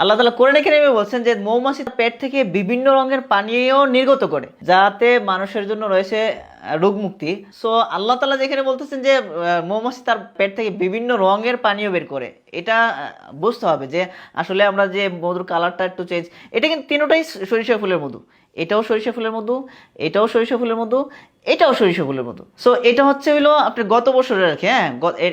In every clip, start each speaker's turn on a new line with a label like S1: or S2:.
S1: আল্লাহ তালা করে রেখে নেবে বলছেন যে মৌমাছি পেট থেকে বিভিন্ন রঙের পানীয় নির্গত করে, যাতে মানুষের জন্য রয়েছে রোগ মুক্তি সো আল্লাহ তালা যেখানে বলতেছেন যে মৌমাছি তার পেট থেকে বিভিন্ন রঙের পানীয় বের করে, এটা বুঝতে হবে যে আসলে আমরা যে মধুর কালারটা একটু চেঞ্জ এটা কিন্তু তিনোটাই সরিষা ফুলের মধু। এটাও সরিষা ফুলের মধু, এটাও সরিষা ফুলের মধু, এটাও সরিষা ফুলের মধু। সো এটা হচ্ছে হলো আপনার গত বছরের আর কি হ্যাঁ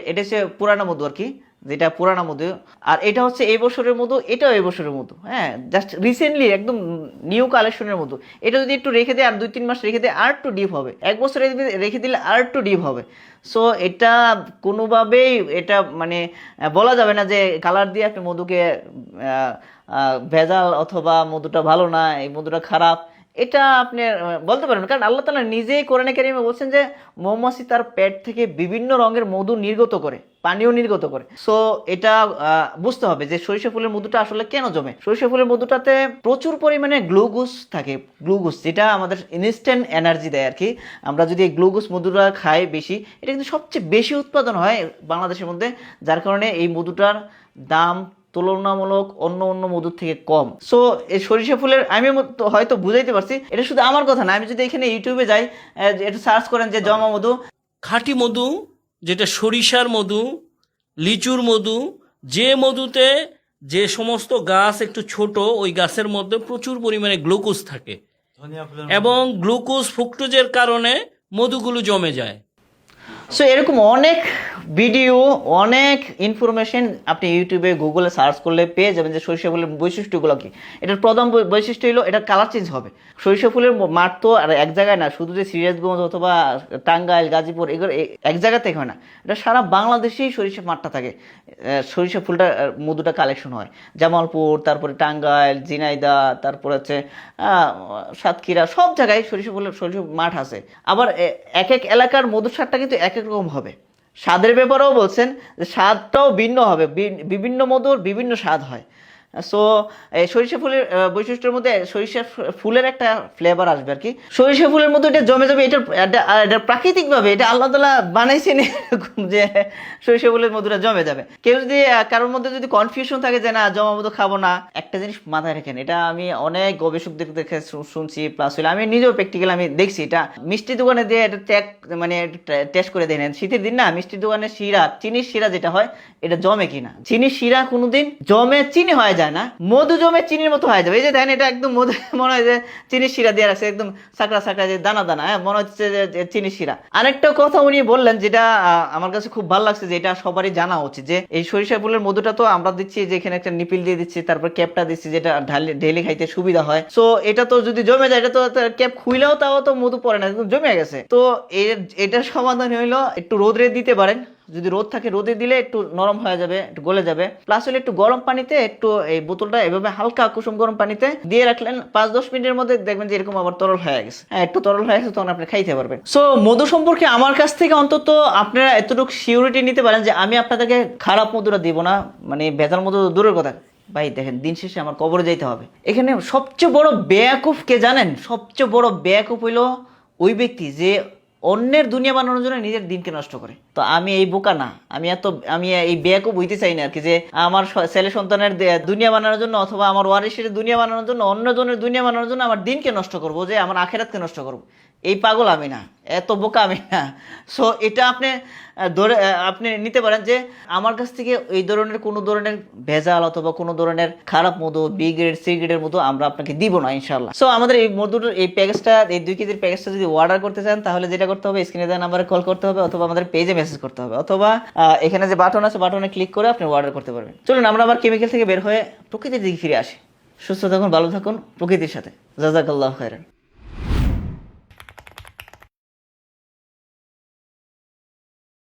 S1: এটা হচ্ছে পুরানো মধু আর কি। যেটা পুরানো মধু। আর এটা হচ্ছে এই বছরের মধু, এটাও এই বছরের মধু হ্যাঁ? জাস্ট রিসেন্টলি একদম নিউ কালেকশনের মধু। এটা যদি একটু রেখে দেয় আর দুই তিন মাস রেখে দেয়, আর একটু ডিপ হবে। এক বছর রেখে- রেখে দিলে আর একটু ডিপ হবে। সো এটা কোনোভাবেই এটা মানে বলা যাবে না যে কালার দিয়ে আপনি মধুকে ভেজাল অথবা মধুটা ভালো না, এই মধুটা খারাপ। এটা আপনি বলতে পারেন। কারণ আল্লাহ তালা নিজেই কোরআনে কারিমে বলছেন যে মৌমাছি তার পেট থেকে বিভিন্ন রঙের মধু নির্গত করে। পানিও নির্গত করে। সো এটা বুঝতে হবে যে সরিষা ফুলের মধুটা আসলে কেন জমে? সরিষা ফুলের মধুটাতে প্রচুর পরিমাণে গ্লুকোজ থাকে, গ্লুকোজ যেটা আমাদের ইনস্ট্যান্ট এনার্জি দেয় আর কি আমরা যদি গ্লুকোজ মধুটা খাই বেশি, এটা কিন্তু সবচেয়ে বেশি উৎপাদন হয় বাংলাদেশের মধ্যে, যার কারণে এই মধুটার দাম তুলনামূলক অন্য অন্য মধুর থেকে কম। সো এই সরিষা ফুলের, আমি হয়তো বুঝাইতে পারছি, এটা শুধু আমার কথা না, আমি যদি এখানে ইউটিউবে যাই একটু সার্চ করেন যে জমা মধু।
S2: খাঁটি মধু যেটা সরিষার মধু লিচুর মধু যে মধুতে যে সমস্ত গাছ একটু ছোট ওই গাছের মধ্যে প্রচুর পরিমাণে গ্লুকোজ থাকে। এবং গ্লুকোজ ফুক্টোজের কারণে মধুগুলো জমে যায়।
S1: সো এরকম অনেক ভিডিও অনেক ইনফরমেশন আপনি ইউটিউবে গুগলে সার্চ করলে পেয়ে যাবেন যে সরিষা ফুলের বৈশিষ্ট্যগুলো কি। এটার প্রধান বৈশিষ্ট্য হলো এটা কালার চেঞ্জ হবে। সরিষা ফুলের মাঠ তো আর এক জায়গায় না, শুধু যে সিরাজগঞ্জ অথবা টাঙ্গাইল, গাজীপুর, এগুলো এক জায়গা থেকে হয় না। এটা সারা বাংলাদেশেই সরিষা মাঠটা থাকে। সরিষা ফুলটা মধুটা কালেকশন হয়। জামালপুর, তারপরে টাঙ্গাইল জিনাইদা তারপর হচ্ছে সাতক্ষীরা, সব জায়গায় সরিষা ফুলের, সরিষা মাঠ আছে। আবার এক এক এলাকার মধুর স্বাদটা কিন্তু এক এক এক রকম হবে। স্বাদের ব্যাপারেও বলছেন যে স্বাদটাও ভিন্ন হবে। বিভিন্ন মধুর বিভিন্ন স্বাদ হয়। সো সরিষা ফুলের বৈশিষ্ট্যের মধ্যে সরিষা ফুলের একটা ফ্লেভার আসবে আর কি। সরিষা ফুলের মধ্যে এটা জমে যাবে এটা, এটা- প্রাকৃতিকভাবে এটা আল্লাহ তালা বানাইছেন যে সরিষা ফুলের মধুটা জমে যাবে। কেউ যদি কারোর মধ্যে যদি কনফিউশন থাকে যে না, জমা মধু খাব না, একটা জিনিস মাথায় রাখেন, এটা আমি অনেক গবেষকদের দেখে শুনছি প্লাস হইলে আমি নিজেও প্র্যাকটিক্যাল আমি দেখছি, এটা মিষ্টি দোকানে দিয়ে এটা ট্যাক মানে টেস্ট করে দেখেন। শীতের দিন না মিষ্টির দোকানে শিরা, চিনির শিরা যেটা হয়, এটা জমে কিনা। চিনির শিরা কোনোদিন জমে, চিনি হয় যায় না। মধু জমে চিনির মতো হয়ে যাবে। এই যে দেখেন, এটা একদম মধু, মনে হয় যে চিনির শিরা দিয়ে রাখছে, একদম সাকড়া সাকড়া যে দানা দানা হ্যাঁ মনে হচ্ছে যে চিনির শিরা। আরেকটা কথা উনি বললেন, যেটা আমার কাছে খুব ভালো লাগছে, যে এটা সবারই জানা উচিত, যে এই সরিষা ফুলের মধুটা তো আমরা দিচ্ছি, যে এখানে একটা নিপিল দিয়ে দিচ্ছি, তারপর ক্যাপটা দিচ্ছি, যেটা ঢালি খাইতে সুবিধা হয়। সো এটা তো যদি জমে যায়, এটা তো ক্যাপ খুইলেও তাও তো মধু পড়ে না, একদম জমে গেছে। তো এটার সমাধান হইল, একটু রোদরে দিতে পারেন। যদি রোদ থাকে, রোদে দিলে একটু নরম হয়ে যাবে, একটু গলে যাবে। প্লাস হলে একটু গরম পানিতে একটু এই বোতলটা এভাবে হালকা কুসুম গরম পানিতে দিয়ে রাখলেন। পাঁচ দশ মিনিটের মধ্যে দেখবেন যে এরকম আবার তরল হয়ে গেছে। হ্যাঁ একটু তরল হয়ে গেছে, তখন আপনি খাইতে পারবেন। সো মধু সম্পর্কে আমার কাছ থেকে অন্তত আপনারা এতটুকু সিউরিটি নিতে পারেন যে আমি আপনাদেরকে খারাপ মধুটা দিব না। মানে ভেজাল মধু দূরের কথা। ভাই, দেখেন, দিন শেষে আমার কবরে যাইতে হবে। এখানে সবচেয়ে বড় বেয়াকুফ কে জানেন? সবচেয়ে বড় বেয়াকুফ হইল ওই ব্যক্তি যে অন্যের দুনিয়া বানানোর জন্য নিজের দিনকে নষ্ট করে। তো আমি এই বোকা না। আমি এত আমি এই ব্যাকও বুঝতে চাই না আর কি যে আমার ছেলে সন্তানের দুনিয়া বানানোর জন্য অথবা আমার ওয়ারিসের দুনিয়া বানানোর জন্য অন্যজনের দুনিয়া বানানোর জন্য আমার দিনকে নষ্ট করব, যে আমার আখেরাতকে নষ্ট করব। এই পাগল আমি না, এত বোকা আমি না। সো এটা আপনি ধরে আপনি নিতে পারেন যে, আমার কাছ থেকে এই ধরনের কোনো ধরনের ভেজাল অথবা কোনো ধরনের খারাপ মধু বি গ্রেড সি গ্রেডের মধু আমরা আপনাকে দিব না ইনশাল্লাহ সো আমাদের এই মধুর এই প্যাকেজটা, এই দুই কেজির প্যাকেজটা যদি অর্ডার করতে চান, তাহলে যেটা করতে হবে স্ক্রিনে দেওয়া নাম্বারে কল করতে হবে অথবা আমাদের পেজে মেসেজ করতে হবে। অথবা এখানে যে বাটন আছে বাটনে ক্লিক করে আপনি অর্ডার করতে পারবেন। চলুন, আমরা আবার কেমিক্যাল থেকে বের হয়ে প্রকৃতির দিকে ফিরে আসি। সুস্থ থাকুন, ভালো থাকুন, প্রকৃতির সাথে। জাজাকাল্লাহ খায়রান।